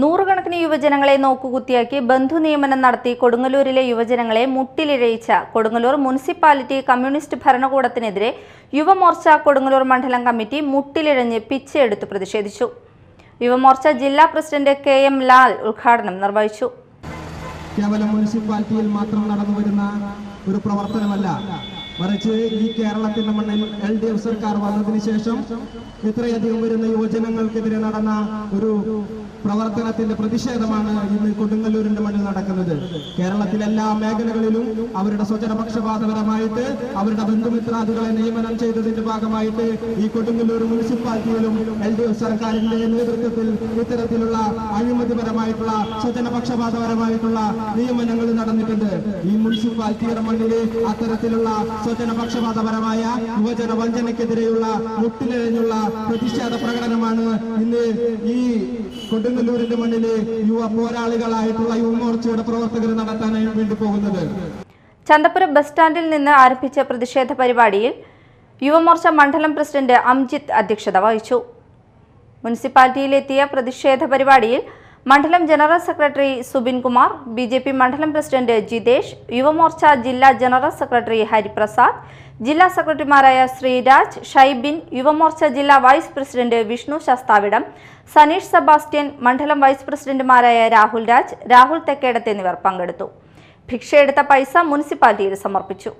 നൂറുകണക്കിന് യുവജനങ്ങളെ നോക്കുകുത്തിയാക്കി ബന്ധു നിയമനം നടത്തി കൊടുങ്ങല്ലൂരിലെ യുവജനങ്ങളെ മുട്ടിലിഴയിച്ച കൊടുങ്ങല്ലൂർ മുനിസിപ്പാലിറ്റി കമ്മ്യൂണിസ്റ്റ് ഭരണകൂടത്തിനെതിരെ യുവമോർച്ച കൊടുങ്ങല്ലൂർ മണ്ഡലം കമ്മിറ്റി മുട്ടിലിഴഞ്ഞ് പിച്ചയെടുത്ത് പ്രതിഷേധിച്ചു. യുവമോർച്ച ജില്ലാ പ്രസിഡന്റ് കെ എം ലാൽ ഉദ്ഘാടനം നിർവഹിച്ചു. കേവലം മുനിസിപ്പാലിറ്റിയിൽ മാത്രം നടന്നു വരുന്ന ഒരു പ്രവർത്തനമല്ല മറിച്ച് ഈ കേരളത്തിന്റെ മണ്ണിൽ എൽ ഡി എഫ് സർക്കാർ വന്നതിന് ശേഷം ഇത്രയധികം വരുന്ന യുവജനങ്ങൾക്കെതിരെ നടന്ന ഒരു പ്രവർത്തനത്തിന്റെ പ്രതിഷേധമാണ് ഇന്ന് കൊടുങ്ങല്ലൂരിന്റെ മണ്ണിൽ നടക്കുന്നത്. കേരളത്തിലെ എല്ലാ മേഖലകളിലും അവരുടെ സ്വജനപക്ഷപാതപരമായിട്ട് അവരുടെ ബന്ധുമിത്രാദികളെ നിയമനം ചെയ്തതിന്റെ ഭാഗമായിട്ട് ഈ കൊടുങ്ങല്ലൂർ മുനിസിപ്പാലിറ്റിയിലും എൽ ഡി എഫ് സർക്കാരിന്റെ നേതൃത്വത്തിൽ ഇത്തരത്തിലുള്ള അഴിമതിപരമായിട്ടുള്ള സ്വജനപക്ഷപാതപരമായിട്ടുള്ള നിയമനങ്ങൾ നടന്നിട്ടുണ്ട് ഈ മുനിസിപ്പാലിറ്റിയുടെ മണ്ണിൽ അത്തരത്തിലുള്ള സ്വജനപക്ഷപാതപരമായ യുവജന വഞ്ചനയ്ക്കെതിരെയുള്ള മുട്ടിലെഴിഞ്ഞുള്ള പ്രതിഷേധ പ്രകടനമാണ് ഇന്ന് ഈ കൊടുങ്ങല്ലൂരിന്റെ മണ്ണിൽ യുവ പോരാളികളായിട്ടുള്ള യുവമോർച്ചയുടെ പ്രവർത്തകർ നടത്താനായി വേണ്ടി പോകുന്നത്. ചന്തപുരം ബസ് സ്റ്റാൻഡിൽ നിന്ന് ആരംഭിച്ച പ്രതിഷേധ പരിപാടിയിൽ യുവമോർച്ച മണ്ഡലം പ്രസിഡന്റ് അംജിത് അധ്യക്ഷത വഹിച്ചു. മുനിസിപ്പാലിറ്റിയിലെത്തിയ പ്രതിഷേധ പരിപാടിയിൽ മണ്ഡലം general secretary Subin Kumar B J P മണ്ഡലം പ്രസിഡന്റ് ജിതേഷ് യുവമോർച്ച ജില്ലാ ജനറൽ സെക്രട്ടറി ഹരിപ്രസാദ് ജില്ലാ സെക്രട്ടറിമാരായ ശ്രീരാജ് ഷൈബിൻ യുവമോർച്ച ജില്ലാ vice president Vishnu Sasthavidam Saneesh Sebastian മണ്ഡലം വൈസ് പ്രസിഡന്റുമാരായ രാഹുൽ രാജ് രാഹുൽ തെക്കേടത്ത് എന്നിവർ പങ്കെടുത്തു. ഭിക്ഷയെടുത്ത പൈസ മുനിസിപ്പാലിറ്റിയിൽ സമർപ്പിച്ചു.